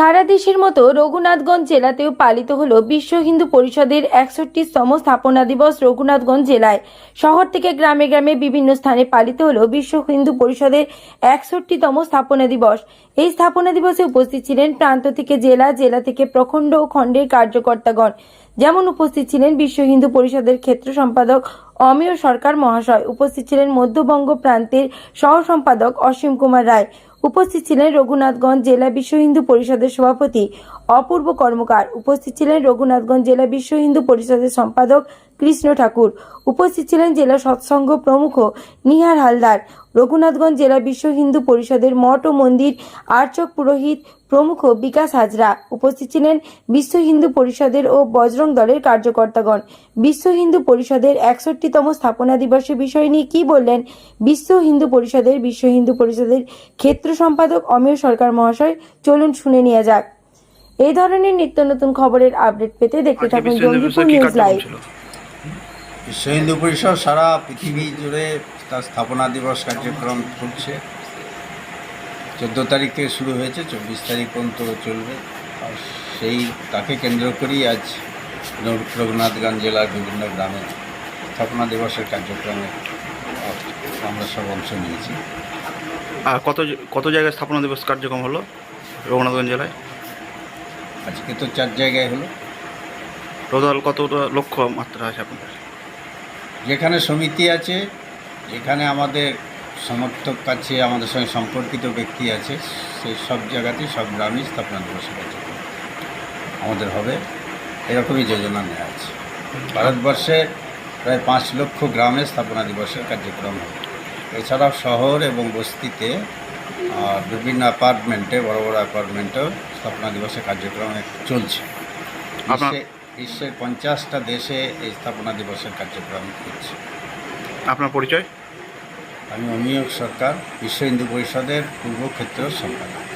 সারা দেশের মতো রঘুনাথগঞ্জ জেলাতেও পালিত হলো বিশ্ব হিন্দু পরিষদের একষট্টিতম স্থাপনা দিবস রঘুনাথগঞ্জ জেলায়। শহর থেকে গ্রামে গ্রামে বিভিন্ন স্থানে পালিত হলো বিশ্ব হিন্দু পরিষদের একষট্টিতম স্থাপনা দিবস। এই স্থাপনা দিবসে উপস্থিত ছিলেন প্রান্ত থেকে জেলা জেলা থেকে প্রখণ্ড ও খণ্ডের কার্যকর্তাগণ। যেমন উপস্থিত ছিলেন বিশ্ব হিন্দু পরিষদের ক্ষেত্র সম্পাদক অমিয় সরকার মহাশয়, উপস্থিত ছিলেন মধ্যবঙ্গ প্রান্তের সহ সম্পাদক অসীম কুমার রায়। উপস্থিত ছিলেন রঘুনাথগঞ্জ জেলা বিশ্ব হিন্দু পরিষদের সভাপতি, অপূর্ব কর্মকার। উপস্থিত ছিলেন রঘুনাথগঞ্জ জেলা বিশ্ব হিন্দু পরিষদের সম্পাদক কৃষ্ণ ঠাকুর। উপস্থিত ছিলেন জেলা সৎসঙ্গ প্রমুখ নিহার হালদার। রঘুনাথগঞ্জ জেলা বিশ্ব হিন্দু পরিষদের মঠ ও মন্দির আর্চক পুরোহিত প্রমুখ বিকাশ হাজরা উপস্থিত ছিলেন বিশ্ব হিন্দু পরিষদের ও বজরং দলের কার্যকর্তাগণ। বিশ্ব হিন্দু পরিষদের একষট্টিতম স্থাপনা দিবসের বিষয় নিয়ে কি বললেন বিশ্ব হিন্দু পরিষদের? বিশ্ব হিন্দু পরিষদের ক্ষেত্র সম্পাদক অমিয় সরকার মহাশয়। চলুন শুনে নেওয়া যাক। এই ধরনের নিত্য নতুন খবরের আপডেট পেতে দেখতে থাকুন জঙ্গিপুর নিউজ লাইভ? বিশ্ব হিন্দু পরিষদ সারা পৃথিবী জুড়ে তার স্থাপনা দিবস কার্যক্রম চলছে। চোদ্দ তারিখ থেকে শুরু হয়েছে চব্বিশ তারিখ পর্যন্ত চলবে। আর সেই তাকে কেন্দ্র করেই আজ রঘু- রঘুনাথগঞ্জ জেলার বিভিন্ন গ্রামে স্থাপনা দিবসের কার্যক্রমে আমরা সব অংশ নিয়েছি। আর কত কত জায়গায় স্থাপনা দিবস কার্যক্রম হলো রঘুনাথগঞ্জ জেলায়? আজকে তো চার জায়গায় হলো। টোটাল কতটা লক্ষ্য মাত্রা আছে আপনার যেখানে সমিতি আছে যেখানে আমাদের সমর্থক কাছে আমাদের সঙ্গে সম্পর্কিত ব্যক্তি আছে সেই সব জায়গাতেই সব গ্রামেই স্থাপনা দিবসের কার্যক্রম আমাদের হবে। এরকমই যোজনা নেওয়া আছে। ভারতবর্ষে প্রায় পাঁচ লক্ষ গ্রামে স্থাপনা দিবসের কার্যক্রম হবে। এছাড়াও শহর এবং বস্তিতে বিভিন্ন অ্যাপার্টমেন্টে বড় বড় অ্যাপার্টমেন্টেও স্থাপনা দিবসের কার্যক্রম চলছে। বিশ্বের পঞ্চাশটা দেশে এই স্থাপনা দিবসের কার্যক্রম হচ্ছে। আপনার পরিচয়? আমি অমিয় সরকার বিশ্ব হিন্দু পরিষদের পূর্ব ক্ষেত্র সম্পাদক।